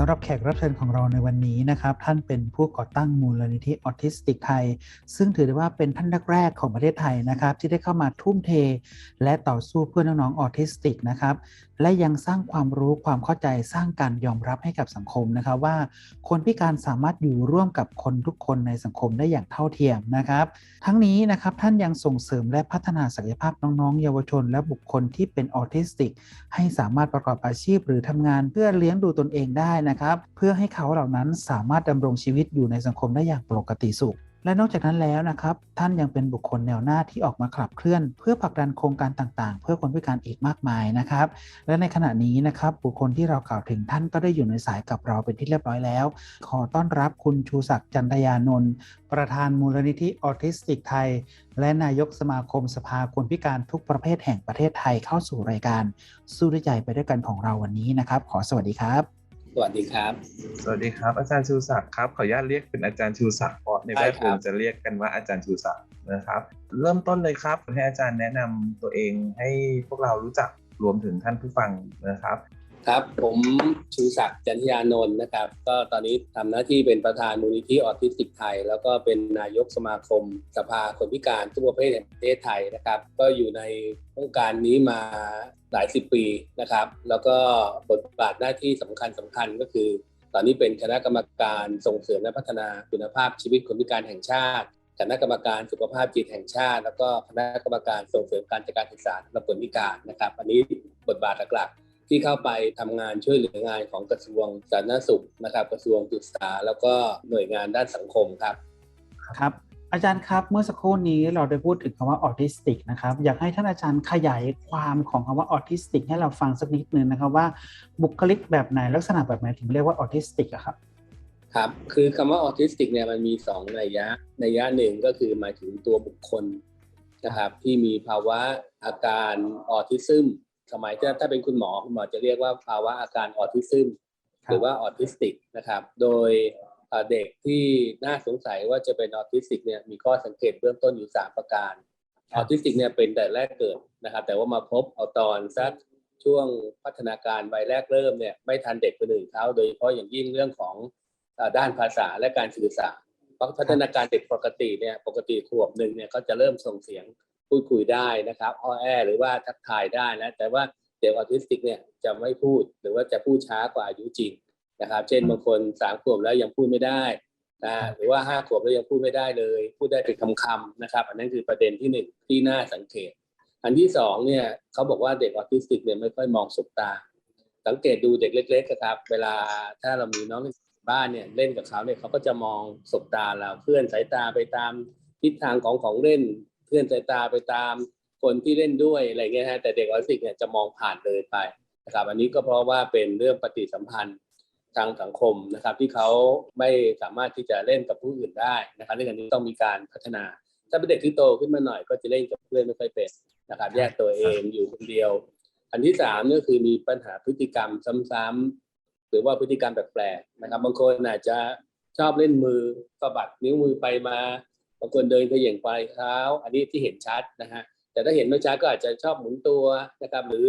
สำหรับแขกรับเชิญของเราในวันนี้นะครับ ท่านเป็นผู้ก่อตั้งมูลนิธิออทิสติกไทย ซึ่งถือได้ว่าเป็นท่านแรกๆของประเทศไทยนะครับ ที่ได้เข้ามาทุ่มเท และต่อสู้เพื่อน้องๆออทิสติกนะครับ และยังสร้างความรู้ความเข้าใจสร้างการยอมรับให้กับสังคมนะครับว่า คนพิการสามารถอยู่ร่วมกับคนทุกคนในสังคมได้อย่างเท่าเทียมนะครับ ทั้งนี้นะครับท่านยังส่งเสริมและพัฒนาศักยภาพน้องๆ เยาวชน และบุคคลที่เป็นออทิสติก ให้สามารถประกอบอาชีพหรือทำงานเพื่อเลี้ยงดูตนเองได้นะครับ เพื่อให้เขาเหล่านั้นสามารถดำรงชีวิตอยู่ในสังคมได้อย่างปกติสุข และนอกจากนั้นแล้วนะครับ ท่านยังเป็นบุคคลแนวหน้าที่ออกมาขับเคลื่อน เพื่อผลักดันโครงการต่างๆ เพื่อคนพิการอีกมากมายนะครับ และในขณะนี้นะครับ บุคคลที่เรากล่าวถึงท่านก็ได้อยู่ในสายกับเราเป็นที่เรียบร้อยแล้ว ขอต้อนรับคุณชูศักดิ์จันทยานนท์ประธานมูลนิธิออทิสติกไทย และนายกสมาคมสภาคนพิการทุกประเภทแห่งประเทศไทยเข้าสู่รายการสู้ด้วยใจไปด้วยกันของเราวันนี้นะครับ ขอสวัสดีครับ วัสดีครับ สวัสดีครับ อาจารย์ชูศักดิ์ครับขออนุญาตเรียกเป็นอาจารย์ชูศักดิ์เพราะในแวดได้ควรับงจะเรียกกันว่าอาจารย์ชูศักดิ์นะครับ เริ่มต้นเลยครับให้อาจารย์แนะนำตัวเองให้พวกเรารู้จักรวมถึงท่านผู้ฟังนะครับ ครับ ผมชูศักดิ์จันทยานนท์นะครับ ก็ตอนนี้ทำหน้าที่เป็นประธานมูลนิธิออทิสติกไทย แล้วก็เป็นนายกสมาคมสภาคนพิการทุกประเภทแห่งประเทศไทยนะครับ ก็อยู่ในโครงการนี้มาหลายสิบปีนะครับ แล้วก็บทบาทหน้าที่สำคัญสำคัญก็คือ ตอนนี้เป็นคณะกรรมการส่งเสริมและพัฒนาคุณภาพชีวิตคนพิการแห่งชาติคณะกรรมการสุขภาพจิตแห่งชาติ แล้วก็คณะกรรมการส่งเสริมการจัดการศึกษาสำหรับคนพิการนะครับ อันนี้บทบาทหลักๆ ที่เข้าไปทำงานช่วยเหลืองานของกระทรวงสาธารณสุขนะครับ กระทรวงศึกษา แล้วก็หน่วยงานด้านสังคมครับครับ อาจารย์ครับเมื่อสักครู่นี้เราได้พูดถึงคำว่าออทิสติกนะครับ อยากให้ท่านอาจารย์ขยายความของคำว่าออทิสติก ให้เราฟังสักนิดนึงนะครับว่าบุคลิกแบบไหนลักษณะแบบไหนถึงเรียกว่าออทิสติกอะครับครับคือคำว่าออทิสติกเนี่ยมันมีสองนัยยะนัยยะหนึ่งก็คือหมายถึงตัวบุคคลนะครับที่มีภาวะอาการออทิซึม สมัยถ้าถ้าเป็นคุณหมอคุณหมอจะเรียกว่าภาวะอาการออทิซึมครับหรือว่าออทิสติกนะครับ โดยเอ่อเด็กที่น่าสงสัยว่าจะเป็นออทิสติกเนี่ยมีข้อสังเกตเบื้องต้นอยู่ 3 ประการออทิสติกเนี่ยเป็นแต่แรกเกิดนะครับ แต่ว่ามาพบเอาตอนสักช่วงพัฒนาการวัยแรกเริ่มเนี่ยไม่ทันเด็กคนอื่นเขาโดยเฉพาะอย่างยิ่งเรื่องของเอ่อด้านภาษาและการสื่อสารเพราะพัฒนาการเด็กปกติเนี่ยปกติขวบหนึ่งเนี่ยเขาจะเริ่มส่งเสียง พูดคุยได้นะครับอ้อแอหรือว่าทักทายได้นะแต่ว่าเด็กออทิสติกเนี่ยจะไม่พูดหรือว่าจะพูดช้ากว่าอายุจริงนะครับ เช่นบางคนสามขวบแล้วยังพูดไม่ได้นะหรือว่าห้าขวบแล้วยังพูดไม่ได้เลย พูดได้เป็นคำๆนะครับ อันนั้นคือประเด็นที่หนึ่งที่น่าสังเกต อันที่สองเนี่ยเขาบอกว่าเด็กออทิสติกเนี่ยไม่ค่อยมองสบตา สังเกตดูเด็กเล็กๆอะครับ เวลาถ้าเรามีน้องในบ้านเนี่ยเล่นกับเขาเนี่ยเขาก็จะมองสบตาเราเพื่อนสายตาไปตามทิศทางของของเล่น เพื่อนสายตาไปตามคนที่เล่นด้วยอะไรเงี้ยฮะแต่เด็กออทิสติกเนี่ยจะมองผ่านเลยไปนะครับอันนี้ก็เพราะว่าเป็นเรื่องปฏิสัมพันธ์ทางสังคมนะครับ ที่เขาไม่สามารถที่จะเล่นกับผู้อื่นได้นะครับเรื่องอันนี้ต้องมีการพัฒนา ถ้าเป็นเด็กที่โตขึ้นมาหน่อยก็จะเล่นกับเพื่อนไม่ค่อยเป็นนะครับ แยกตัวเองอยู่คนเดียว อันที่สามก็คือมีปัญหาพฤติกรรมซ้ำๆหรือว่าพฤติกรรมแปลกๆนะครับ บางคนอาจจะชอบเล่นมือสะบัดนิ้วมือไปมา บางคนเดินเขย่งปลายเท้า อันนี้ที่เห็นชัดนะฮะแต่ถ้าเห็นไม่ชัดก็อาจจะชอบหมุนตัวนะครับ หรือ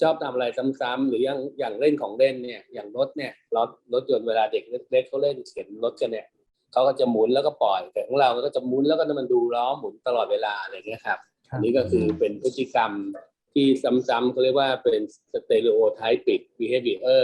ชอบทำอะไรซ้ำๆหรืออย่างอย่างเล่นของเล่นเนี่ยอย่างรถเนี่ยรถรถยนต์เวลาเด็กเล็กๆเขาเล่นเข็นรถกันเนี่ยเขาก็จะหมุนแล้วก็ปล่อยแต่ของเราก็จะหมุนแล้วก็มันดูล้อหมุนตลอดเวลาอะไรเงี้ยครับครับอันนี้ก็คือเป็นพฤติกรรมที่ซ้ำๆเขาเรียกว่าเป็น stereotypic behavior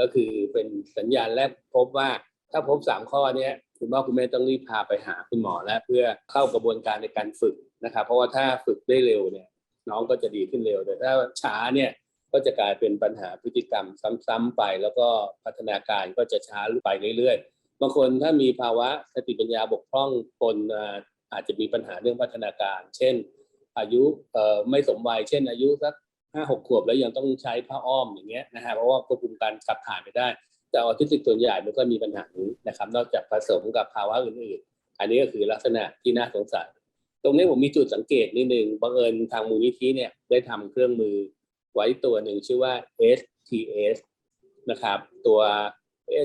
ก็คือเป็นสัญญาณแรกพบว่าถ้าพบสามข้อเนี้ย คุณพ่อคุณแม่ต้องรีบพาไปหาคุณหมอแล้วเพื่อเข้ากระบวนการในการฝึกนะครับ เพราะว่าถ้าฝึกได้เร็วเนี่ยน้องก็จะดีขึ้นเร็วแต่ถ้าช้าเนี่ยก็จะกลายเป็นปัญหาพฤติกรรมซ้ำๆไป แล้วก็พัฒนาการก็จะช้าไปเรื่อยๆบางคนถ้ามีภาวะสติปัญญาบกพร่องปนอาจจะมีปัญหาเรื่องพัฒนาการ เช่น อายุไม่สมวัย เช่น อายุสักห้าหกขวบแล้วยังต้องใช้ผ้าอ้อมอย่างเงี้ยนะฮะเพราะว่าควบคุมการขับถ่ายไม่ได้ แต่ออทิสติกส่วนใหญ่มันก็มีปัญหานี้นะครับ นอกจากผสมกับภาวะอื่นๆ อันนี้ก็คือลักษณะที่น่าสงสัย ตรงนี้ผมมีจุดสังเกตนิดนึงบังเอิญทางมูลนิธิเนี่ยได้ทำเครื่องมือไว้ตัวหนึ่งชื่อว่า STS นะครับ ตัว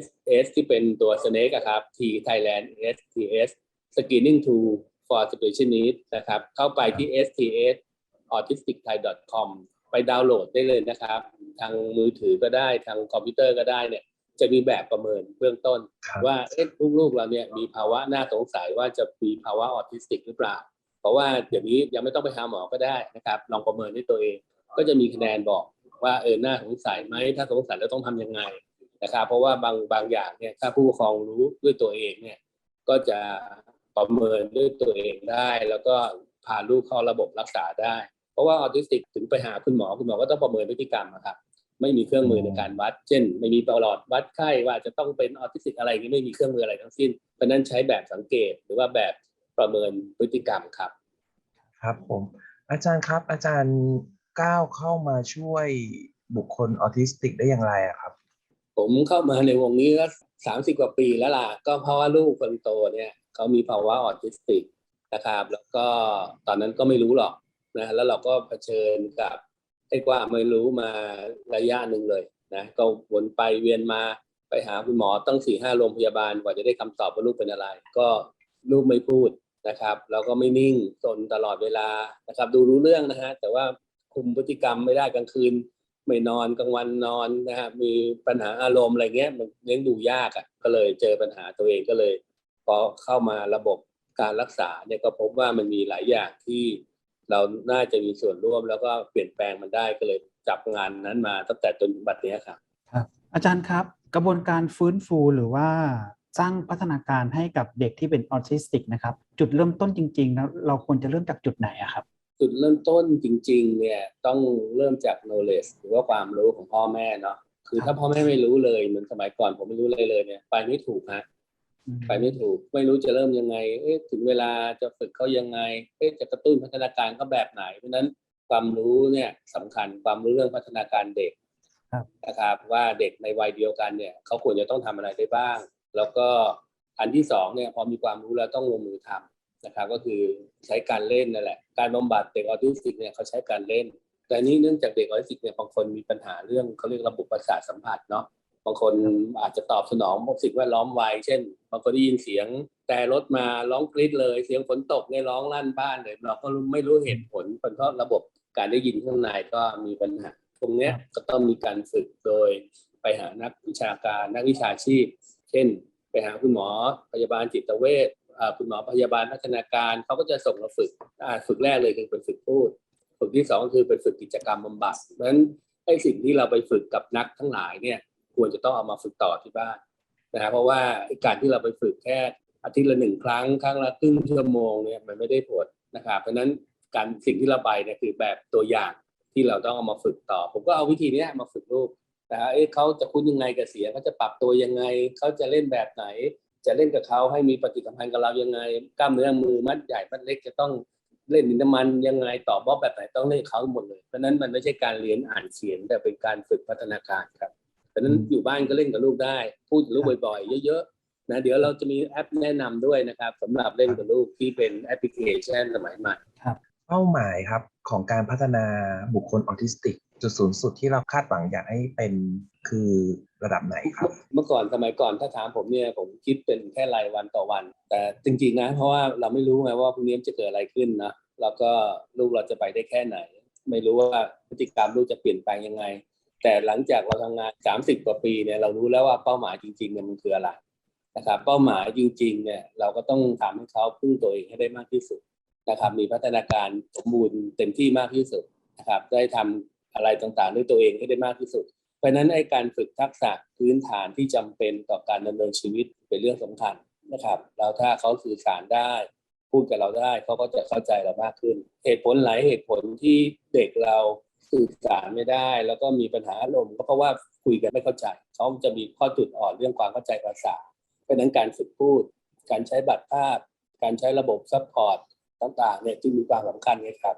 S S ที่เป็นตัว Snake อะครับ T Thailand STS Screening Tool for Special Needs นะครับ เข้าไปที่ STS autisticthai.com ไปดาวน์โหลดได้เลยนะครับ ทางมือถือก็ได้ทางคอมพิวเตอร์ก็ได้เนี่ย จะมีแบบประเมินเบื้องต้นครับว่าเอ๊ะลูกๆเราเนี่ยมีภาวะน่าสงสัยว่าจะมีภาวะออทิสติกหรือเปล่า เพราะว่าเดี๋ยวนี้ยังไม่ต้องไปหาหมอก็ได้นะครับ ลองประเมินด้วยตัวเอง ก็จะมีคะแนนบอกว่าเออน่าสงสัยไหมถ้าสงสัยแล้วต้องทำยังไงนะครับ เพราะว่าบางบางอย่างเนี่ยถ้าผู้ปกครองรู้ด้วยตัวเองเนี่ยก็จะประเมินด้วยตัวเองได้ แล้วก็พาลูกเข้าระบบรักษาได้ เพราะว่าออทิสติกถึงไปหาคุณหมอคุณหมอก็ต้องประเมินพฤติกรรมอะครับ ไม่มีเครื่องมือในการวัด เช่น ไม่มีประหลอดวัดไข้ว่าจะต้องเป็นออทิสติกอะไรอย่างนี้ไม่มีเครื่องมืออะไรทั้งสิ้น เพราะฉะนั้นใช้แบบสังเกตหรือว่าแบบประเมินพฤติกรรมครับ ครับผมอาจารย์ครับอาจารย์ก้าวเข้ามาช่วยบุคคลออทิสติกได้อย่างไรอะครับ ผมเข้ามาในวงนี้ก็สามสิบกว่าปีแล้วล่ะ ก็เพราะว่าลูกคนโตเนี่ยเขามีภาวะออทิสติกนะครับ แล้วก็ตอนนั้นก็ไม่รู้หรอกนะแล้วเราก็เผชิญกับ ไอ้กว่าไม่รู้มาระยะหนึ่งเลยนะก็วนไปเวียนมาไปหาคุณหมอตั้งสี่ห้าโรงพยาบาลกว่าจะได้คำตอบว่าลูกเป็นอะไร ก็ลูกไม่พูดนะครับ แล้วก็ไม่นิ่งสนตลอดเวลานะครับ ดูรู้เรื่องนะฮะแต่ว่าคุมพฤติกรรมไม่ได้กลางคืน ไม่นอนกลางวันนอนนะฮะมีปัญหาอารมณ์อะไรเงี้ยมันเลี้ยงดูยากอะก็เลยเจอปัญหาตัวเองก็เลยพอเข้ามาระบบการรักษาเนี่ยก็พบว่ามันมีหลายอย่างที่ เราน่าจะมีส่วนร่วมแล้วก็เปลี่ยนแปลงมันได้ก็เลยจับงานนั้นมาตั้งแต่จนถึงบัดเนี้ยครับครับ อาจารย์ครับกระบวนการฟื้นฟูหรือว่าสร้างพัฒนาการให้กับเด็กที่เป็นออทิสติกนะครับ จุดเริ่มต้นจริงๆแล้วเราควรจะเริ่มจากจุดไหนอะครับ จุดเริ่มต้นจริง ๆ เนี่ยต้องเริ่มจาก knowledge หรือว่าความรู้ของพ่อแม่เนาะคือถ้าพ่อแม่ไม่รู้เลยเหมือนสมัยก่อนผมไม่รู้เลยเลยเนี่ยไปไม่ถูกฮะ ไปไม่ถูก ไม่รู้จะเริ่มยังไง เอ๊ะถึงเวลาจะฝึกเขายังไง เอ๊ะจะกระตุ้นพัฒนาการเขาแบบไหน เพราะฉะนั้นความรู้เนี่ยสำคัญความรู้เรื่องพัฒนาการเด็กครับนะครับว่าเด็กในวัยเดียวกันเนี่ยเขาควรจะต้องทำอะไรได้บ้าง แล้วก็อันที่สองเนี่ยพอมีความรู้แล้วต้องลงมือทำนะครับ ก็คือใช้การเล่นนั่นแหละ การบำบัดเด็กออทิสติกเนี่ยเขาใช้การเล่น แต่นี้เนื่องจากเด็กออทิสติกเนี่ยบางคนมีปัญหาเรื่องเขาเรียกระบบประสาทสัมผัสเนาะ บางคนอาจจะตอบสนองสิ่งแวดล้อมไวเช่นบางคนได้ยินเสียง แต่รถมาร้องกรี๊ดเลย เสียงฝนตกเนี่ยร้องลั่นบ้านเลยเราก็ไม่รู้เหตุผลเป็นเพราะระบบการได้ยินข้างในก็มีปัญหาตรงเนี้ยก็ต้องมีการฝึกโดยไปหานักวิชาการนักวิชาชีพ เช่น ไปหาคุณหมอพยาบาลจิตเวชอ่าคุณหมอพยาบาลพัฒนาการเขาก็จะส่งเราฝึกอ่าฝึกแรกเลยคือเป็นฝึกพูด ฝึกที่สองคือเป็นฝึกกิจกรรมบำบัดเพราะฉะนั้นไอ้สิ่งที่เราไปฝึกกับนักทั้งหลายเนี่ย ควรจะต้องเอามาฝึกต่อที่บ้านนะฮะเพราะว่าการที่เราไปฝึกแค่อาทิตย์ละหนึ่งครั้งครั้งละครึ่งชั่วโมงเนี่ยมันไม่ได้ผลนะครับเพราะฉะนั้นการสิ่งที่เราไปเนี่ยคือแบบตัวอย่างที่เราต้องเอามาฝึกต่อ ผมก็เอาวิธีนี้มาฝึกลูกนะฮะเอ๊ะเขาจะคุ้นยังไงกับเสียงเขาจะปรับตัวยังไงเขาจะเล่นแบบไหน จะเล่นกับเขาให้มีปฏิสัมพันธ์กับเรายังไง กล้ามเนื้อมือมัดใหญ่มัดเล็กจะต้องเล่นดินน้ำมันยังไงต่อบล็อกแบบไหนต้องเล่นเขาหมดเลยเพราะฉะนั้นมันไม่ใช่การเรียนอ่านเขียนแต่เป็นการฝึกพัฒนาการครับ เพราะฉะนั้นอยู่บ้านก็เล่นกับลูกได้ พูดกับลูกบ่อยๆ เยอะๆนะเดี๋ยวเราจะมีแอปแนะนำด้วยนะครับสำหรับเล่นกับลูกที่เป็นแอปพลิเคชันสมัยใหม่เป้าหมายครับของการพัฒนาบุคคลออทิสติก จุดสูงสุดที่เราคาดหวังอยากให้เป็นคือระดับไหนครับ เมื่อก่อนสมัยก่อนถ้าถามผมเนี่ยผมคิดเป็นแค่รายวันต่อวัน แต่จริงๆนะเพราะว่าเราไม่รู้ไงว่าพรุ่งนี้จะเกิดอะไรขึ้นนะแล้วก็ลูกเราจะไปได้แค่ไหน ไม่รู้ว่าพฤติกรรมลูกจะเปลี่ยนแปลงยังไง แต่หลังจากเราทำงาน30กว่าปีเนี่ยเรารู้แล้วว่าเป้าหมายจริงๆเนี่ยมันคืออะไรนะครับ เป้าหมายจริงๆเนี่ยเราก็ต้องทำให้เขาพึ่งตัวเองให้ได้มากที่สุดนะครับมีพัฒนาการสมบูรณ์เต็มที่มากที่สุดนะครับได้ทำอะไรต่างๆ ด้วยตัวเองให้ได้มากที่สุด เพราะนั้นไอ้การฝึกทักษะพื้นฐานที่จำเป็นต่อการดำเนินชีวิตเป็นเรื่องสำคัญนะครับแล้วถ้าเขาสื่อสารได้ พูดกับเราได้เขาก็จะเข้าใจเรามากขึ้น เหตุผลหลายเหตุผลที่เด็กเรา สื่อสารไม่ได้ แล้วก็มีปัญหาอารมณ์ก็เพราะว่าคุยกันไม่เข้าใจเขาจะมีข้อจุดอ่อนเรื่องความเข้าใจภาษาเพราะฉะนั้นการฝึกพูด การใช้บัตรภาพ การใช้ระบบซัพพอร์ตต่างๆเนี่ยจึงมีความสำคัญไงครับ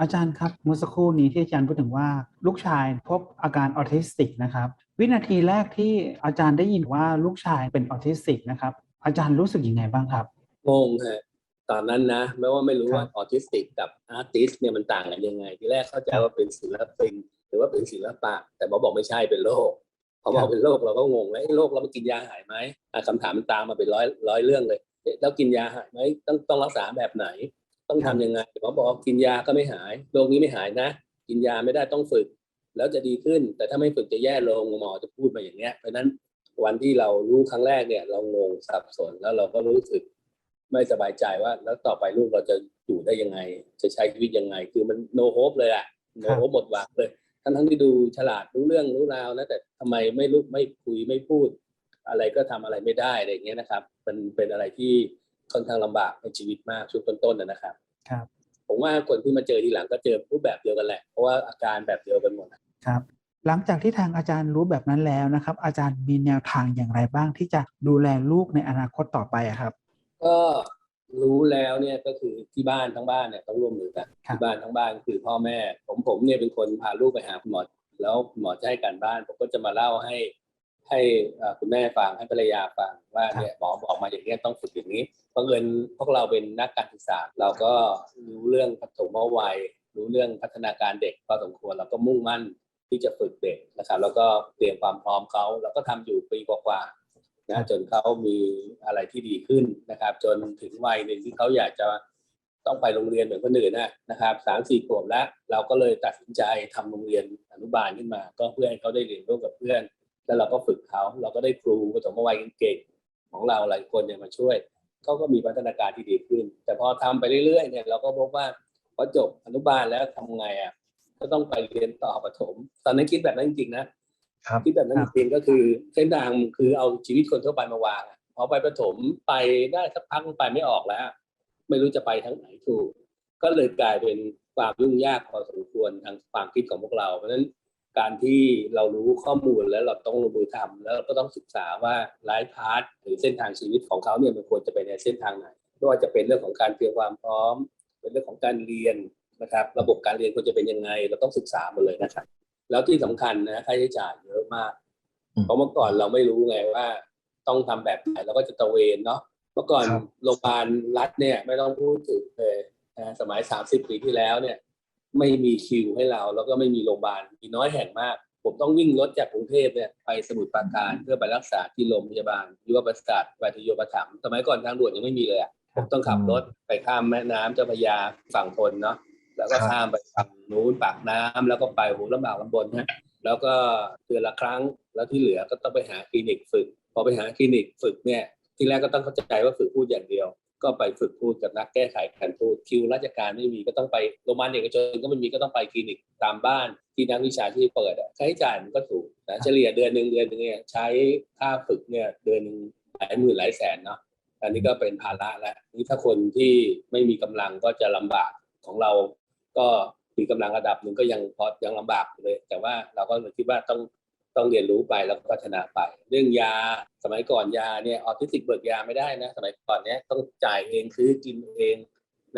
อาจารย์ครับเมื่อสักครู่นี้ที่อาจารย์พูดถึงว่าลูกชายพบอาการออทิสติกนะครับวินาทีแรกที่อาจารย์ได้ยินว่าลูกชายเป็นออทิสติกนะครับอาจารย์รู้สึกยังไงบ้างครับงงฮะ ตอนนั้นนะแม้ว่าไม่รู้ว่าครับออทิสติกกับอาร์ติสเนี่ยมันต่างกันยังไง ทีแรกเข้าใจว่าเป็นศิลปินหรือว่าเป็นศิลปะ แต่หมอบอกไม่ใช่เป็นโรคพอบอกเป็นโรคเราก็งงแล้วไอ้โรคเรามากินยาหายไหมอะคำถามมันตามมาเป็นร้อยร้อยเรื่องเลยเอ๊ะแล้วกินยาหายไหมต้องต้องรักษาแบบไหน ต้องทำยังไงหมอบอกกินยาก็ไม่หายโรคนี้ไม่หายนะ กินยาไม่ได้ต้องฝึก แล้วจะดีขึ้น แต่ถ้าไม่ฝึกจะแย่ลงหมอจะพูดมาอย่างเนี้ยเพราะฉะนั้นวันที่เรารู้ครั้งแรกเนี่ยเรางงสับสนแล้วเราก็รู้สึก ไม่สบายใจว่าแล้วต่อไปลูกเราจะอยู่ได้ยังไง จะใช้ชีวิตยังไง คือมันโนโฮปเลยอะโนครับโฮปหมดหวังเลยทั้งทั้งๆที่ดูฉลาดรู้เรื่องรู้ราวนะแต่ทำไมไม่ลุกไม่คุยไม่พูด อะไรก็ทำอะไรไม่ได้อะไรอย่างเงี้ยนะครับมันเป็นอะไรที่ค่อนข้างลำบากในชีวิตมากช่วงต้นๆนะนะครับ ครับ ผมว่าคนที่มาเจอทีหลังก็เจอรูปแบบเดียวกันแหละ เพราะว่าอาการแบบเดียวกันหมดครับหลังจากที่ทางอาจารย์รู้แบบนั้นแล้วนะครับ อาจารย์มีแนวทางอย่างไรบ้างที่จะดูแลลูกในอนาคตต่อไปอะครับ ก็รู้แล้วเนี่ยก็คือที่บ้านทั้งบ้านเนี่ยต้องร่วมมือกันครับที่บ้านทั้งบ้านคือพ่อแม่ ผมผมเนี่ยเป็นคนพาลูกไปหาคุณหมอแล้วคุณหมอจะให้การบ้านผมก็จะมาเล่าให้ ให้เอ่อคุณแม่ฟังให้ภรรยาฟังว่าเนี่ยหมอบอกมาอย่างนี้ยต้องฝึกอย่างนี้เพราะเอิญพวกเราเป็นนักการศึกษา เราก็รู้เรื่องปฐมวัยรู้เรื่องพัฒนาการเด็กพอสมควรเราก็มุ่งมั่นที่จะฝึกเด็กนะครับแล้วก็เตรียมความพร้อมเขาแล้วก็ทำอยู่ปีกว่าๆ นะจนเขามีอะไรที่ดีขึ้นนะครับ จนถึงวัยหนึ่งที่เขาอยากจะต้องไปโรงเรียนเหมือนคนอื่นนะนะครับสามสี่ขวบแล้ว เราก็เลยตัดสินใจทำโรงเรียนอนุบาลขึ้นมา ก็เพื่อให้เขาได้เรียนร่วมกับเพื่อน แล้วเราก็ฝึกเขาเราก็ได้ครูปฐมวัยเก่งของเราหลายคนเนี่ยมาช่วยเขาก็มีพัฒนาการที่ดีขึ้น แต่พอทำไปเรื่อยๆเนี่ยเราก็พบว่าพอจบอนุบาลแล้วทำไงอะก็ต้องไปเรียนต่อประถม ตอนนั้นคิดแบบนั้นจริงๆนะ ครับคิดแบบนั้นคจรับริงๆก็คือเส้นทางคือเอาชีวิตคนทั่วไปมาวางอะพอไปประถมไปได้สักพักไปไม่ออกแล้ว ไม่รู้จะไปทั้งไหนถูก ก็เลยกลายเป็นความยุ่งยากพอสมควรทางความคิดของพวกเรา เพราะฉะนั้นการที่เรารู้ข้อมูลแล้วเราต้องลงมือทำแล้วเราก็ต้องศึกษาว่าไลฟ์พาร์ทหรือเส้นทางชีวิตของเขาเนี่ยมันควรจะไปในเส้นทางไหนไม่ว่าจะเป็นเรื่องของการเตรียมความพร้อม เป็นเรื่องของการเรียนนะครับ ระบบการเรียนควรจะเป็นยังไง เราต้องศึกษาหมดเลยนะครับ แล้วที่สำคัญนะค่าใช้จ่ายเยอะมากอืมเพราะเมื่อก่อนเราไม่รู้ไงว่า ต้องทำแบบไหนเราก็จะตระเวนเนาะเมื่อก่อนครับโรงพยาบาลรัฐเนี่ย ไม่ต้องพูดถึงเลยนะสมัย30ปีที่แล้วเนี่ย ไม่มีคิวให้เรา แล้วก็ไม่มีโรงพยาบาลมีน้อยแห่งมาก ผมต้องวิ่งรถจากกรุงเทพเนี่ยไปสมุทรปราการเพื่อไปรักษาที่โรงพยาบาลยุวประสาทวิทยปถัมภ์สมัยก่อนทางด่วนยังไม่มีเลยอะผมต้องขับรถไปข้ามแม่น้ำเจ้าพระยาฝั่งทนเนาะ แล้วก็ข้ามไปฝั่งนู้นปากน้ำแล้วก็ไปโหลำบากลำบนฮะแล้วก็เดือนละครั้งแล้วที่เหลือก็ต้องไปหาคลินิกฝึก พอไปหาคลินิกฝึกเนี่ยที่แรกก็ต้องเข้าใจว่าฝึกพูดอย่างเดียว ก็ไปฝึกพูดกับนักแก้ไขการพูดคิวราชการไม่มีก็ต้องไปโรงพยาบาลเอกชนก็ไม่มีก็ต้องไปคลินิกตามบ้านที่นักวิชาที่เปิดค่าใช้จ่ายมันก็สูงนะเฉลี่ยเดือนหนึ่งเดือนหนึ่งเนี่ยใช้ค่าฝึกเนี่ยเดือนหนึ่งหลายหมื่นหลายแสนเนาะอันนี้ก็เป็นภาระแล้วนี่ถ้าคนที่ไม่มีกำลังก็จะลำบากของเรา ก็มีกำลังระดับหนึ่งก็ยังพอยังลำบากอยู่เลย แต่ว่าเราก็เลยคิดว่าต้องต้องเรียนรู้ไปแล้วก็พัฒนาไป เรื่องยาสมัยก่อนยาเนี่ยออทิสติกเบิกยาไม่ได้นะ สมัยก่อนเนี้ยต้องจ่ายเองซื้อกินเอง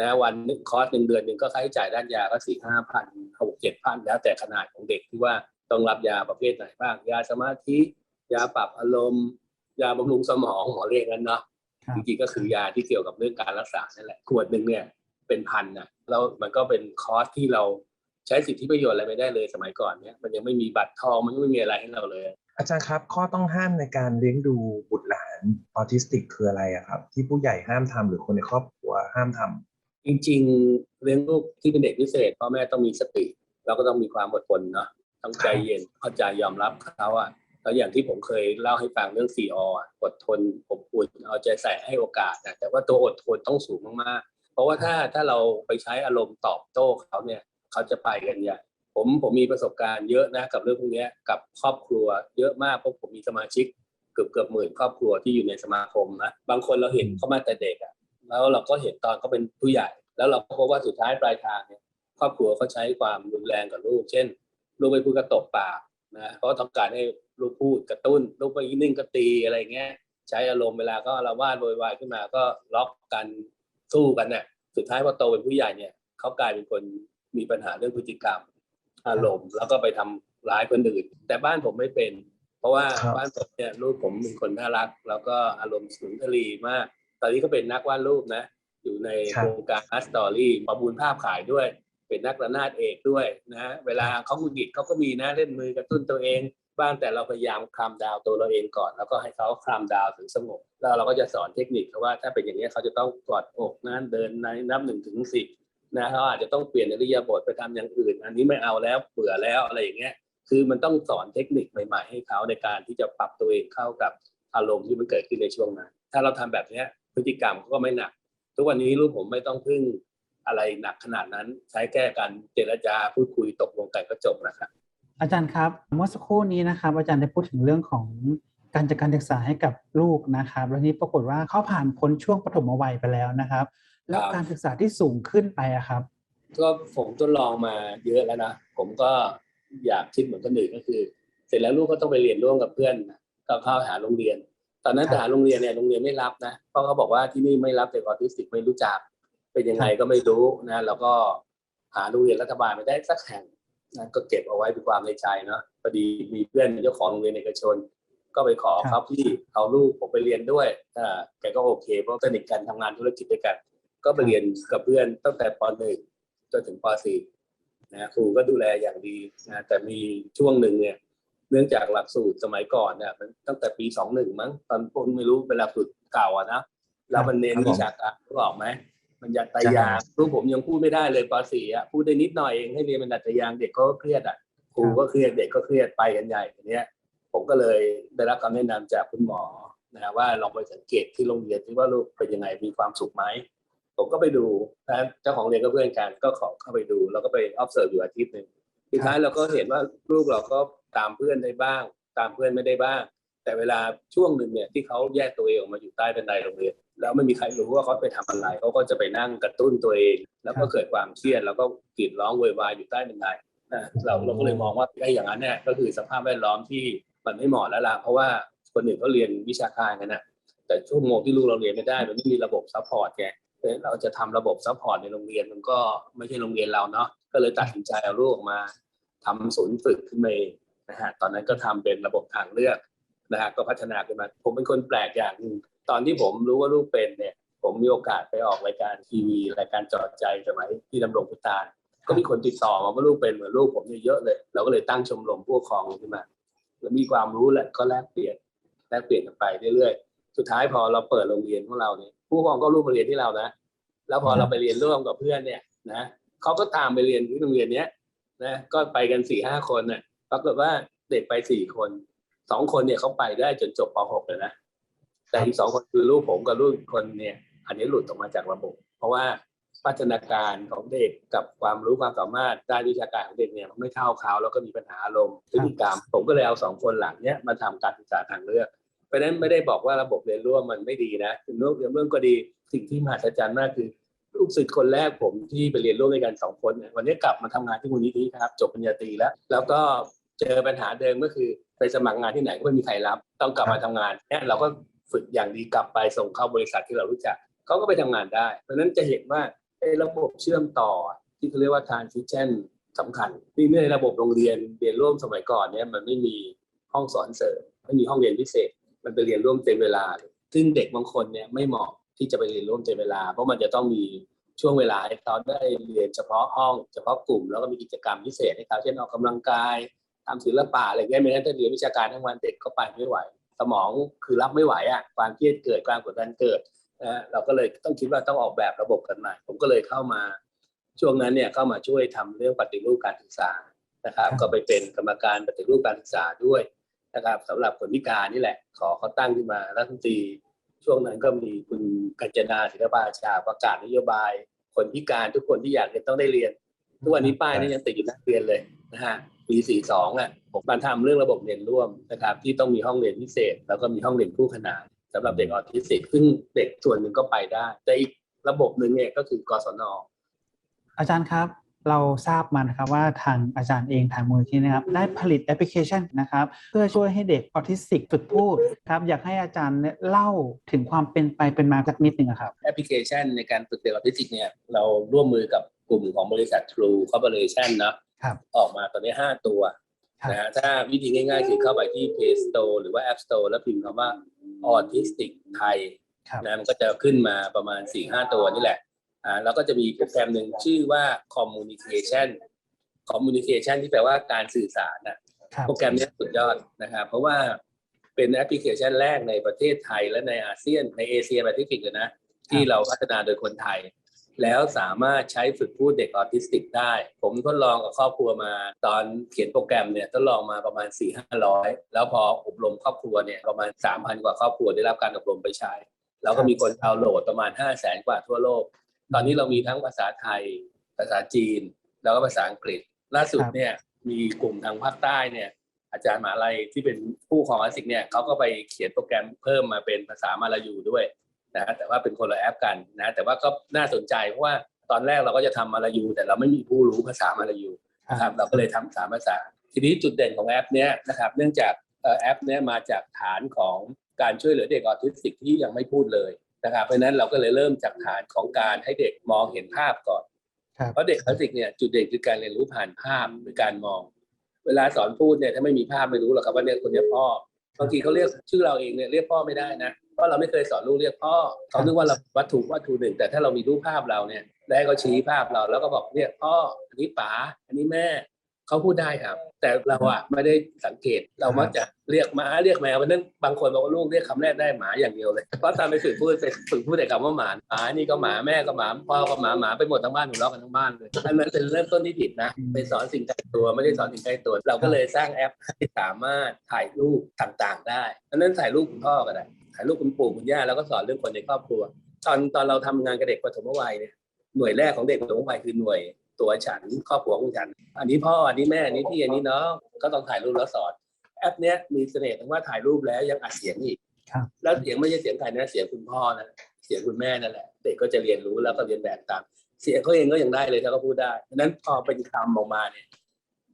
นะวันหนึ่งคอร์สหนึ่งเดือนหนึ่งก็ค่าใช้จ่ายด้านยาก็สี่ห้าพันหกเจ็ดพันแล้วแต่ขนาดของเด็กที่ว่าต้องรับยาประเภทไหนบ้าง ยาสมาธิยาปรับอารมณ์ ยาบำรุงสมองหมอเรียกนั้นเนาะครับจริงๆก็คือยาที่เกี่ยวกับเรื่องการรักษานั่นแหละขวดหนึ่งเนี่ย เป็นพันนะแล้วมันก็เป็นคอร์สที่เราใช้สิทธิประโยชน์อะไรไม่ได้เลยสมัยก่อนเนี่ยมันยังไม่มีบัตรทองมันไม่มีอะไรให้เราเลย อาจารย์ครับ ข้อต้องห้ามในการเลี้ยงดูบุตรหลานออทิสติกคืออะไรอะครับ ที่ผู้ใหญ่ห้ามทำหรือคนในครอบครัวห้ามทจริง ๆ เลี้ยงลูกที่เป็นเด็กพิเศษพ่อแม่ต้องมีสติแล้วก็ต้องมีความอดทนเนาะต้องใจเย็นเข้าใจยอมรับเขาอะแล้วอย่างที่ผมเคยเล่าให้ฟังเรื่อง 4ออะอดทนอบอุ่นเอาใจใส่ให้โอกาสนะแต่ว่าตัวอดทนต้องสูงมากๆเพ ราะว่าถ้าถ้าเราไปใช้อารมณ์ตอบโต้เขาเนี่ยเขาจะไปกันใหญ่ผมผมมีประสบการณ์เยอะนะกับเรื่องพวกเนี้ยกับครอบครัวเยอะมากเพราะผมมีสมาชิกเกือบเกือบหมื่นครอบครัวที่อยู่ในสมาคมนะบางคนเราเห็นเขามาแต่เด็กอะแล้วเราก็เห็นตอนเขาเป็นผู้ใหญ่ แล้วเราก็พบว่าสุดท้ายปลายทางเนี่ยครอบครัวเขาใช้ความรุนแรงกับลูก เช่น ลูกไปพูดกระตบปากนะเพราะต้องการให้ลูกพูดกระตุ้น ลูกไปนิ่งก็ตีอะไรเงี้ยใช้อารมณ์เวลาก็อาละวาดโวยวายขึ้นมาก็ล็อกกัน สู้กันเนี่ยสุดท้ายพอโตเป็นผู้ใหญ่เนี่ยเขากลายเป็นคนมีปัญหาเรื่องพฤติกรรม อารมณ์แล้วก็ไปทำร้ายคนอื่น แต่บ้านผมไม่เป็น เพราะว่าครับบ้านผมเนี่ยลูกผมเป็นคนน่ารัก แล้วก็อารมณ์สุนทรีมาก ตอนนี้ก็เป็นนักวาดรูปนะ อยู่ในโครงการอาร์ตสตอรี่ประมูลภาพขายด้วย เป็นนักระนาดเอกด้วยนะ เวลาเขาหงุดหงิดเขาก็มีนะเล่นมือกระตุ้นตัวเอง บ้างแต่เราพยายามคลามดาวตัวเราเองก่อน แล้วก็ให้เขาคลามดาวถึงสงบ แล้วเราก็จะสอนเทคนิคเขาว่าถ้าเป็นอย่างนี้เขาจะต้องกอดอกนะเดินในนับหนึ่งถึงสิบนะเขาอาจจะต้องเปลี่ยนอริยาบทไปทำอย่างอื่น อันนี้ไม่เอาแล้วเบื่อแล้วอะไรอย่างเงี้ยคือมันต้องสอนเทคนิคใหม่ ๆ ให้เขาในการที่จะปรับตัวเองเข้ากับอารมณ์ที่มันเกิดขึ้นในช่วงนั้น ถ้าเราทำแบบเนี้ยพฤติกรรมเขาก็ไม่หนัก ทุกวันนี้ลูกผมไม่ต้องพึ่งอะไรหนักขนาดนั้น ใช้แก้กันเจรจาพูดคุยตกลงกันก็จบนะครับ อาจารย์ครับเมื่อสักครู่นี้นะครับอาจารย์ได้พูดถึงเรื่องของการจัดการศึกษาให้กับลูกนะครับ แล้วนี้ปรากฏว่าเขาผ่านพ้นช่วงปฐมวัยไปแล้วนะครับ แล้วการศึกษาที่สูงขึ้นไปอะครับ ก็ผมทดลองมาเยอะแล้วนะผมก็อยากคิดเหมือนคนอื่นก็คือ เสร็จแล้วลูกก็ต้องไปเรียนร่วมกับเพื่อนก็เข้าหาโรงเรียน ตอนนั้นไปหาโรงเรียนเนี่ยโรงเรียนไม่รับนะเพราะเขาบอกว่าที่นี่ไม่รับเด็กออทิสติกไม่รู้จักเป็นยังไงก็ไม่รู้นะแล้วก็หาโรงเรียนรัฐบาลไม่ได้สักแห่ง ก็เก็บเอาไว้เป็นความในใจเนาะพอดีมีเพื่อนเจ้าของโรงเรียนเอกชน ก็ไปขอครัเขาบพี่เอาลูกผมไปเรียนด้วยอ่าแกก็โอเค เพราะสนิทกันทำงานธุรกิจด้วยกัน ก็ไปเรียนกับเพื่อนตั้งแต่ป .1 จนถึงป .4 นะครูก็ดูแลอย่างดีนะแต่มีช่วงหนึ่งเนี่ยเนื่องจากหลักสูตรสมัยก่อนเนี่ยมันตั้งแต่ปี21มั้งตอนผมไม่รู้เป็นหลักสูตรเก่าอะนะแล้วมันเน้นครับผมวิชาการรู้ออกไหม มันยัดไตรยางลูกผมยังพูดไม่ได้เลยป .4 อะพูดได้นิดหน่อยเองให้เรียนเป็นดัดไตรยางเด็กก็เครียดอะครูก็เครียดเด็กก็เครียดไปกันใหญ่ทีเนี้ย ผมก็เลยได้รับคำแนะนำจากคุณหมอนะว่าลองไปสังเกตที่โรงเรียนที่ว่าลูกเป็นยังไงมีความสุขไหมผมก็ไปดูนะเจ้าของเรียนก็เพื่อนกันก็ขอเข้าไปดู แล้วก็ไป observe อยู่อาทิตย์หนึ่งสุดท้ายเราก็เห็นว่าลูกเราก็ตามเพื่อนได้บ้าง ตามเพื่อนไม่ได้บ้าง แต่เวลาช่วงหนึ่งเนี่ยที่เขาแยกตัวเองออกมาอยู่ใต้บันไดโรงเรียน แล้วไม่มีใครรู้ว่าเขาไปทำอะไรเขาก็จะไปนั่งกระตุ้นตัวเอง แล้วก็เกิดความเครียดแล้วก็กรีดร้องโวยวายอยู่ใต้บันไดนะเราเราก็เลยมองว่าไอ้อย่างนั้นเนี่ยก็คือสภาพแวดล้อมที่มันไม่เหมาะแล้วล่ะเพราะว่าคนอื่นเขาเรียนวิชาการกันนะแต่ชั่วโมงที่ลูกเราเรียนไม่ได้มันไม่มีระบบซัพพอร์ตแกเราจะทำระบบซัพพอร์ตในโรงเรียนมันก็ไม่ใช่โรงเรียนเราเนาะก็เลยตัดสินใจเอาลูกออกมาทำศูนย์ฝึกขึ้นมาเองนะฮะตอนนั้นก็ทำเป็นระบบทางเลือกนะฮะก็พัฒนาขึ้นมา ผมเป็นคนแปลกอย่างหนึ่ง ตอนที่ผมรู้ว่าลูกเป็นเนี่ย ผมมีโอกาสไปออกรายการทีวีรายการจอดใจสมัยที่ดำรงพุตาก็มีคนติดต่อมาว่าลูกเป็นเหมือนลูกผมเนี่ยเยอะเลย เราก็เลยตั้งชมรมผู้ปกครองขึ้นมาแล้วมีความรู้แหละก็แลกเปลี่ยนแลกเปลี่ยนกันไปเรื่อยๆสุดท้ายพอเราเปิดโรงเรียนของเราเนี่ยผู้ปกครองก็รู้มาเรียนที่เรานะ แล้วพอเราไปเรียนร่วมกับเพื่อนเนี่ยนะเขาก็ตามไปเรียนที่โรงเรียนเนี้ยนะก็ไปกันสี่ห้าคนน่ะปรากฏว่าเด็กไปสี่คนสองคนเนี่ยเขาไปได้จนจบป .6 เลยนะ แต่อีกสองคนคือลูกผมกับลูกอีกคนเนี่ย อันนี้หลุดออกมาจากระบบ เพราะว่าพัฒนาการของเด็กกับความรู้ความสามารถด้านวิชาการของเด็กเนี่ยมันไม่เท่าเขาแล้วก็มีปัญหาอารมณ์พฤติกรรม ผมก็เลยเอาสองคนหลังเนี่ยมาทำการศึกษาทางเลือกเพราะฉะนั้นไม่ได้บอกว่าระบบเรียนร่วมมันไม่ดีนะถึงเรื่องเรียนร่วมก็ดีสิ่งที่มหัศจรรย์มากคือลูกศิษย์คนแรกผมที่ไปเรียนร่วมด้วยกันสองคนเนี่ยวันนี้กลับมาทำงานที่มูลนิธิครับจบปริญญาตรีแล้ว แล้วก็เจอปัญหาเดิมก็คือไปสมัครงานที่ไหนก็ไม่มีใครรับ ต้องกลับมาทำงานเนี่ยเราก็ ฝึกอย่างดีกลับไปส่งเข้าบริษัทที่เรารู้จักเขาก็ไปทำงานได้ เพราะนั้นจะเห็นว่าระบบเชื่อมต่อที่เขาเรียกว่า transition สำคัญที่ในระบบโรงเรียนเรียนร่วมสมัยก่อนเนี่ยมันไม่มีห้องสอนเสริมไม่มีห้องเรียนพิเศษ มันไปเรียนร่วมเต็มเวลา ซึ่งเด็กบางคนเนี่ยไม่เหมาะที่จะไปเรียนร่วมเต็มเวลา เพราะมันจะต้องมีช่วงเวลาให้เขาได้เรียนเฉพาะห้องเฉพาะกลุ่ม แล้วก็มีกิจกรรมพิเศษให้เขาเช่นออกกำลังกายทำศิลปะอะไรเงี้ยไม่งั้นถ้าเรียนวิชาการทั้งวันเด็กก็ไปไม่ไหว สมองคือรับไม่ไหวอะความเครียดเกิดความกดดันเกิดนะฮะเราก็เลยต้องคิดว่าต้องออกแบบระบบกันใหม่ ผมก็เลยเข้ามาช่วงนั้นเนี่ยเข้ามาช่วยทำเรื่องปฏิรูปการศึกษานะครับครับ ก็ไปเป็นกรรมการปฏิรูปการศึกษาด้วยนะครับสำหรับคนพิการนี่แหละ ขอเขาตั้งขึ้นมารัฐมนตรีช่วงนั้นก็มีคุณกัญจนาศิลปาชาประกาศนโยบาย คนพิการทุกคนที่อยากเรียนต้องได้เรียน ทุกวันนี้ป้ายนี่ยังติดอยู่หนักเรียนเลยนะฮะ ปี 42อะผมมาทำเรื่องระบบเรียนร่วมนะครับที่ต้องมีห้องเรียนพิเศษ แล้วก็มีห้องเรียนคู่ขนานสำหรับเด็กออทิสติกซึ่งเด็กส่วนหนึ่งก็ไปได้ แต่อีกระบบหนึ่งเนี่ยก็คือกศนอาจารย์ครับเราทราบมานะครับว่าทางอาจารย์เองทางมูลที่นะครับ ได้ผลิตแอปพลิเคชันนะครับ เพื่อช่วยให้เด็กออทิสติกฝึกพูดครับอยากให้อาจารย์เนี่ยเล่าถึงความเป็นไปเป็นมาสักนิดหนึ่งอะครับแอปพลิเคชันในการฝึกเด็กออทิสติกเนี่ยเราร่วมมือกับกลุ่มของบริษัท True Corporation เนอะ ครับออกมาตอนนี้5ตัวครับนะฮะถ้าวิธีง่ายๆ คือเข้าไปที่ Play Store หรือว่า App Store แล้วพิมพ์คำว่า Autistic ไทยครับนะมันก็จะขึ้นมาประมาณ4-5ตัวนี่แหละอ่าแล้วก็จะมีโปรแกรมหนึ่งชื่อว่า Communication Communication ที่แปลว่าการสื่อสารนะครับโปรแกรมเนี้ยสุดยอดนะครับเพราะว่าเป็นแอปพลิเคชันแรกในประเทศไทยและในอาเซียนในเอเชียแปซิฟิกเลยนะ ที่เราพัฒนาโดยคนไทย แล้วสามารถใช้ฝึกพูดเด็กออทิสติกได้ ผมทดลองกับครอบครัวมา ตอนเขียนโปรแกรมเนี่ยทดลองมาประมาณ 4 5 0 0 แล้วพออบรมครอบครัวเนี่ยประมาณ 3,000 กว่าครอบครัวได้รับการอบรมไปใช้ แล้วก็มีคนดาโหลดประมาณ 5 0 0แสนกว่าทั่วโลก ตอนนี้เรามีทั้งภาษาไทย ภาษาจีน แล้วก็ภาษาอังกฤษ ล่าสุดเนี่ยมีกลุ่มทางภาคใต้เนี่ยอาจารย์มหาลัยที่เป็นผู้ของอาสิกเนี่ยเขาก็ไปเขียนโปรแกรมเพิ่มมาเป็นภาษามาลายูด้วย นะแต่ว่าเป็นคนละแอปกันนะแต่ว่าก็น่าสนใจเพราะว่าตอนแรกเราก็จะทำมาลายู แต่เราไม่มีผู้รู้ภาษามาลายูนะครับเราก็เลยทำสามภาษา ทีนี้จุดเด่นของแอปเนี้ยนะครับเนื่องจากเอ่อแอปเนี้ยมาจากฐานของการช่วยเหลือเด็กออทิสติกที่ยังไม่พูดเลยนะครับเพราะฉะนั้นเราก็เลยเริ่มจากฐานของการให้เด็กมองเห็นภาพก่อนครับเพราะเด็กออทิสติกเนี่ยจุดเด่นคือการเรียนรู้ผ่านภาพหรือการมอง เวลาสอนพูดเนี่ยถ้าไม่มีภาพไม่รู้หรอกครับว่าเนี่ยคนเนี้ยพ่อ บางทีเขาเรียกชื่อเราเองเนี่ยเรียกพ่อไม่ได้นะเพราะเราไม่เคยสอนลูกเรียกพ่อเขาคิดว่าเราวัตถุวัตถุหนึ่ง แต่ถ้าเรามีรูปภาพเราเนี่ยแล้วให้เขาชี้ภาพเราแล้วก็บอกเรียกพ่ออันนี้ป๋าอันนี้แม่ เขาพูดได้ครับ แต่เราอะไม่ได้สังเกตเรามักจะเรียกหมาเรียกแมววันนั้นบางคนบอกว่าลูกเรียกคำแรกได้หมาอย่างเดียวเลยเพราะตอนไปฝึกพูดไปฝึกพูดแต่คำว่าหมาหมานี่ก็หมาแม่ก็หมาพ่อก็หมาหมาไปหมดทั้งบ้านหัวเราะกันทั้งบ้านเลยอันนั้นเป็นเริ่มต้นที่ผิดนะไปสอนสิ่งไกลตัวไม่ได้สอนสิ่งใกล้ตัว เราก็เลยสร้างแอปให้สามารถถ่ายรูปต่างๆ ได้อันนั้นถ่ายรูปคุณพ่อก็ได้ถ่ายรูปคุณปู่คุณย่าแล้วก็สอนเรื่องคนในครอบครัว ตอนตอนเราทำงานกับเด็กปฐมวัยเนี่ยหน่วยแรกของเด็กปฐมวัยคือหน่วย ตัวฉันครอบครัวของฉัน อันนี้พ่ออันนี้แม่อันนี้พี่อันนี้น้องก็ต้องถ่ายรูปแล้วสอนแอปเนี้ยมีเสน่ห์ตรงว่าถ่ายรูปแล้วยังอัดเสียงอีกครับแล้วเสียงไม่ใช่เสียงใครนะเสียงคุณพ่อนะเสียงคุณแม่นั่นแหละเด็กก็จะเรียนรู้แล้วก็เรียนแบบตาม เสียงเขาเองก็ยังได้เลยถ้าเขาพูดได้ดังนั้นพอเป็นคำออกมาเนี่ย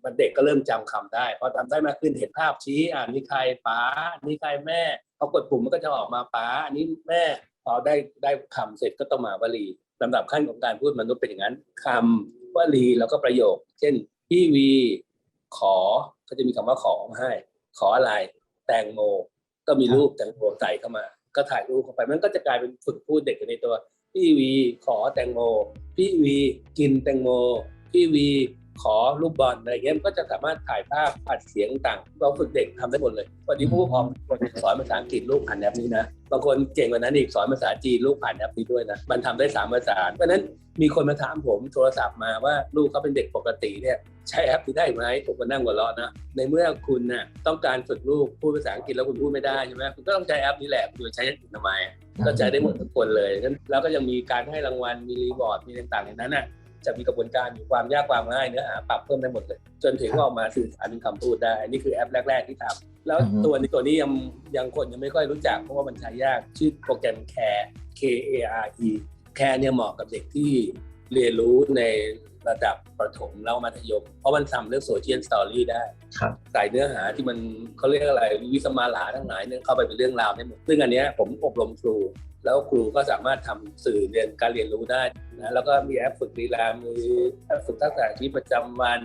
มันเด็กก็เริ่มจำคำได้พอจำได้มากขึ้นเห็นภาพชี้อ่านี่ใครป๋าอันนี่ใครแม่พอกดปุ่มมันก็จะออกมาป๋าอันนี้แม่พอได้ได้คำเสร็จก็ต้องมาวลีลำดับขั้นของการพูดมนุษย์เป็นอย่างนั้นคำ วลีแล้วก็ประโยค เช่นพี่วีขอก็จะมีคำว่าขอมาให้ ขออะไร แตงโม ก็มีรูปแตงโมใส่เข้ามา ก็ถ่ายรูปเข้าไปมันก็จะกลายเป็นฝึกพูดเด็กอยู่ในตัว พี่วีขอแตงโม พี่วีกินแตงโม พี่วี ขอลูกบอลอะไรเงี้ยก็จะสามารถถ่ายภาพอัดเสียงต่างเราฝึกเด็กทำได้หมดเลยวันนี้ผู้ปกครองคนสอนภาษาอังกฤษลูกผ่านแอปนี้นะบางคนเก่งกว่านั้นอีกสอนภาษาจีนลูกผ่านแอปนี้ด้วยนะมันทำได้สามภาษาเพราะนั้นมีคนมาถามผมโทรศัพท์มาว่าลูกเขาเป็นเด็กปกติเนี่ยใช้แอปนี้ได้ไหมผมก็นั่งหัวเราะนะในเมื่อคุณน่ะต้องการฝึกลูกพูดภาษาอังกฤษแล้วคุณพูดไม่ได้ใช่ไหมคุณก็ต้องใช้แอปนี้แหละคุณจะใช้ย่างอื่นทำไมก็ใช้ได้หมดทุกคนเลยแล้วก็ยังมีการให้รางวัลมีรีบอร์ดมีต่างๆในนั้นน่ะ จะมีกระบวนการมีความยากความง่ายเนื้อหาปรับเพิ่มได้หมดเลย จนถึงว่าออกมาสื่อสารเป็นคำพูดได้อันนี้คือแอปแรก ๆที่ทำแล้วอือฮึตัวนี้ตัวนี้ยังยังคนยังไม่ค่อยรู้จักเพราะว่ามันใช้ยากชื่อโปรแกรม Care K A R E Care เนี่ยเหมาะกับเด็กที่เรียนรู้ในระดับประถมแล้วมัธยม เพราะมันทำเรื่องโซเชียลสตอรี่ได้ครับใส่เนื้อหาที่มันเขาเรียกอะไรวิสมาหลาทั้งหลายเนี่ยเข้าไปเป็นเรื่องราวได้หมดซึ่งอันเนี้ยผมอบรมครูแล้วครูก็สามารถทำสื่อเรียนการเรียนรู้ได้นะแล้วก็มีแอปฝึกลีลามือแอปฝึกทักษะชีวิตประจำวัน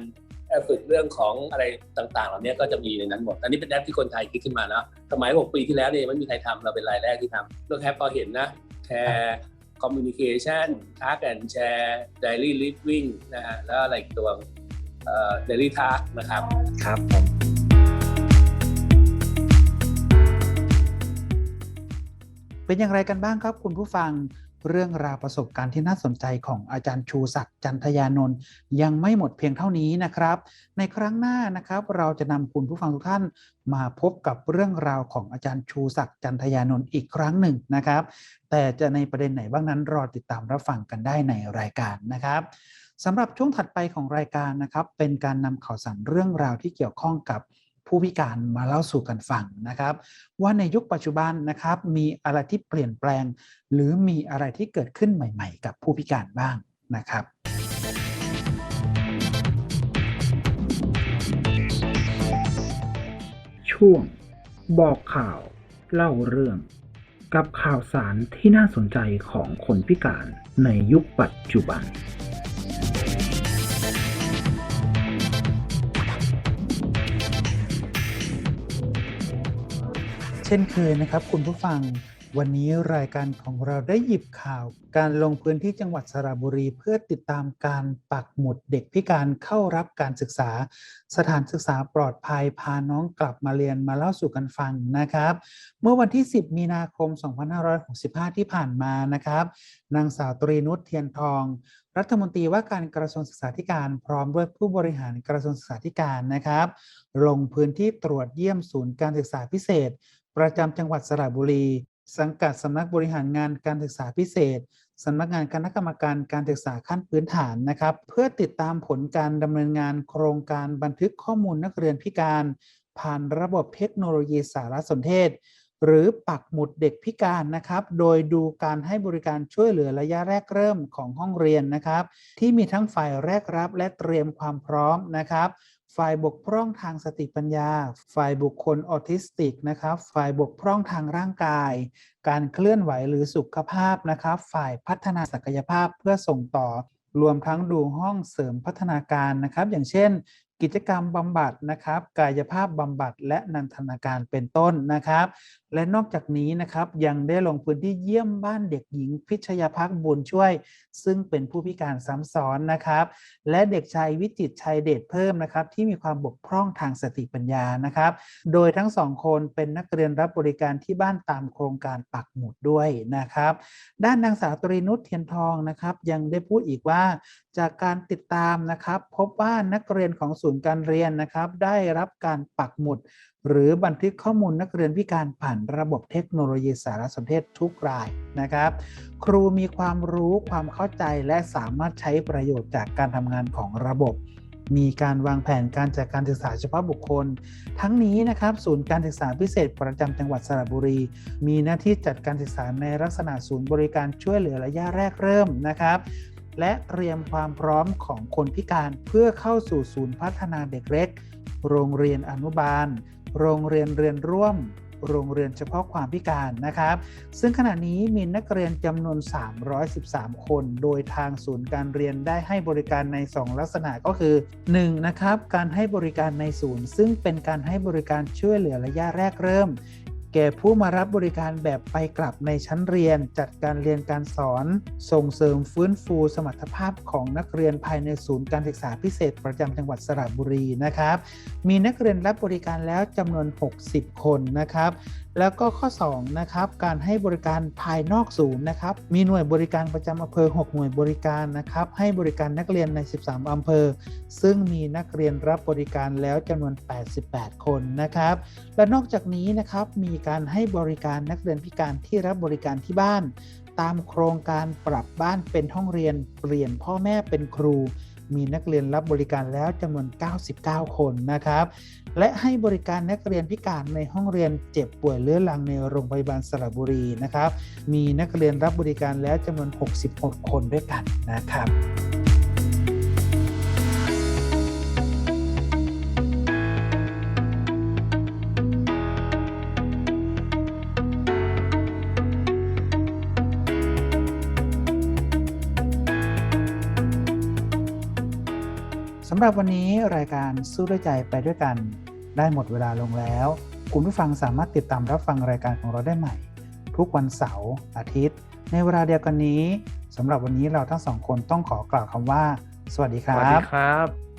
แอปฝึกเรื่องของอะไรต่างๆ เหล่านี้ก็จะมีในนั้นหมด อันนี้เป็นแอปที่คนไทยคิดขึ้นมานะสมัย 6 ปีที่แล้วเนี่ยไม่มีใครทำเราเป็นรายแรกที่ทำเรื่องแอปพอเห็นนะแชร์ communication task and share daily living นะฮะแล้วอะไรอีกตัวเอ่อ daily task นะครับครับผม เป็นอย่างไรกันบ้างครับ คุณผู้ฟังเรื่องราวประสบการณ์ที่น่าสนใจของอาจารย์ชูศักดิ์จันทยานนท์ยังไม่หมดเพียงเท่านี้นะครับ ในครั้งหน้านะครับ เราจะนำคุณผู้ฟังทุกท่านมาพบกับเรื่องราวของอาจารย์ชูศักดิ์จันทยานนท์อีกครั้งหนึ่งนะครับ แต่จะในประเด็นไหนบ้างนั้นรอติดตามรับฟังกันได้ในรายการนะครับสำหรับช่วงถัดไปของรายการนะครับ เป็นการนำข่าวสารเรื่องราวที่เกี่ยวข้องกับ ผู้พิการมาเล่าสู่กันฟังนะครับ ว่าในยุคปัจจุบันนะครับมีอะไรที่เปลี่ยนแปลง หรือมีอะไรที่เกิดขึ้นใหม่ ๆ กับผู้พิการบ้างนะครับช่วงบอกข่าวเล่าเรื่อง กับข่าวสารที่น่าสนใจของคนพิการในยุคปัจจุบัน ช่นเคยนะครับคุณผู้ฟังวันนี้รายการของเราได้หยิบข่าว การลงพื้นที่จังหวัดสระบุรีเพื่อติดตามการปักหมุดเด็กพิการเข้ารับการศึกษา สถานศึกษาปลอดภัยพาน้องกลับมาเรียนมาเล่าสู่กันฟังนะครับ เมื่อวันที่ 10 มีนาคม 2565 ที่ผ่านมานะครับ นางสาวตรีนุชเทียนทองรัฐมนตรีว่าการกระทรวงศึกษาธิการพร้อมด้วยผู้บริหารกระทรวงศึกษาธิการนะครับ ลงพื้นที่ตรวจเยี่ยมศูนย์การศึกษาพิเศษ ประจำจังหวัดสระบุรี สังกัดสำนักบริหารงานการศึกษาพิเศษสำนักงานคณะกรรมการการศึกษาขั้นพื้นฐานนะครับ เพื่อติดตามผลการดำเนินงานโครงการบันทึกข้อมูลนักเรียนพิการ ผ่านระบบเทคโนโลยีสารสนเทศ หรือปักหมุดเด็กพิการนะครับ โดยดูการให้บริการช่วยเหลือระยะแรกเริ่มของห้องเรียนนะครับ ที่มีทั้งฝ่ายแรกรับและเตรียมความพร้อมนะครับ ฝ่ายบกพร่องทางสติปัญญา ฝ่ายบุคคลออทิสติกนะครับ ฝ่ายบกพร่องทางร่างกาย การเคลื่อนไหวหรือสุขภาพนะครับ ฝ่ายพัฒนาศักยภาพเพื่อส่งต่อ รวมทั้งดูห้องเสริมพัฒนาการนะครับ อย่างเช่น กิจกรรมบำบัดนะครับ กายภาพบำบัดและนันทนาการเป็นต้นนะครับ และนอกจากนี้นะครับยังได้ลงพื้นที่เยี่ยมบ้านเด็กหญิงพิชยาพักบุญช่วย ซึ่งเป็นผู้พิการซ้ำซ้อนนะครับ และเด็กชายวิจิตชัยเดชเพิ่มนะครับ ที่มีความบกพร่องทางสติปัญญานะครับ โดยทั้งสองคนเป็นนักเรียนรับบริการที่บ้านตามโครงการปักหมุดด้วยนะครับ ด้านนางสาวตรีนุชเทียนทองนะครับ ยังได้พูดอีกว่าจากการติดตามนะครับ พบว่านักเรียนของศูนย์นย์การเรียนนะครับ ได้รับการปักหมุด หรือบันทึกข้อมูลนักเรียนพิการผ่านระบบเทคโนโลยีสารสนเทศทุกรายนะครับ ครูมีความรู้ความเข้าใจและสามารถใช้ประโยชน์จากการทำงานของระบบมีการวางแผนการจัดการศึกษาเฉพาะบุคคล ทั้งนี้นะครับศูนย์การศึกษาพิเศษประจำจังหวัดสระบุรี มีหน้าที่จัดการศึกษาในลักษณะศูนย์บริการช่วยเหลือระยะแรกเริ่มนะครับ และเตรียมความพร้อมของคนพิการเพื่อเข้าสู่ศูนย์พัฒนาเด็กเล็ก โรงเรียนอนุบาล โรงเรียนเรียนร่วม โรงเรียนเฉพาะความพิการนะครับ ซึ่งขณะนี้มีนักเรียนจำนวน 313 คน โดยทางศูนย์การเรียนได้ให้บริการใน 2 ลักษณะก็คือ 1. นะครับ การให้บริการในศูนย์ ซึ่งเป็นการให้บริการช่วยเหลือระยะแรกเริ่ม แก่ผู้มารับบริการแบบไปกลับในชั้นเรียน จัดการเรียนการสอน ส่งเสริมฟื้นฟูสมรรถภาพของนักเรียนภายในศูนย์การศึกษาพิเศษประจำจังหวัดสระบุรีนะครับ มีนักเรียนรับบริการแล้วจำนวน 60 คนนะครับแล้วก็ข้อ2นะครับการให้บริการภายนอกศูนย์นะครับมีหน่วยบริการประจำอำเภอ 6 หน่วยบริการนะครับให้บริการนักเรียนใน 13 อำเภอ ซึ่งมีนักเรียนรับบริการแล้วจำนวน 88 คนนะครับและนอกจากนี้นะครับมีการให้บริการนักเรียนพิการที่รับบริการที่บ้าน ตามโครงการปรับบ้านเป็นห้องเรียน เปลี่ยนพ่อแม่เป็นครู มีนักเรียนรับบริการแล้วจำนวน 99 คนนะครับ และให้บริการนักเรียนพิการในห้องเรียนเจ็บป่วยเรื้อรังในโรงพยาบาลสระบุรีนะครับ มีนักเรียนรับบริการแล้วจำนวน 66 คนด้วยกันนะครับ หรับวันนี้รายการสู้ด้วยใจไปด้วยกัน ได้หมดเวลาลงแล้ว คุณผู้ฟังสามารถติดตามรับฟังรายการของเราได้ใหม่ ทุกวันเสาร์อาทิตย์ ในเวลาเดียวกันนี้สำหรับวันนี้เราทั้งสองคนต้องขอกล่าวคำว่า สวัสดีครับ สวัสดีครับ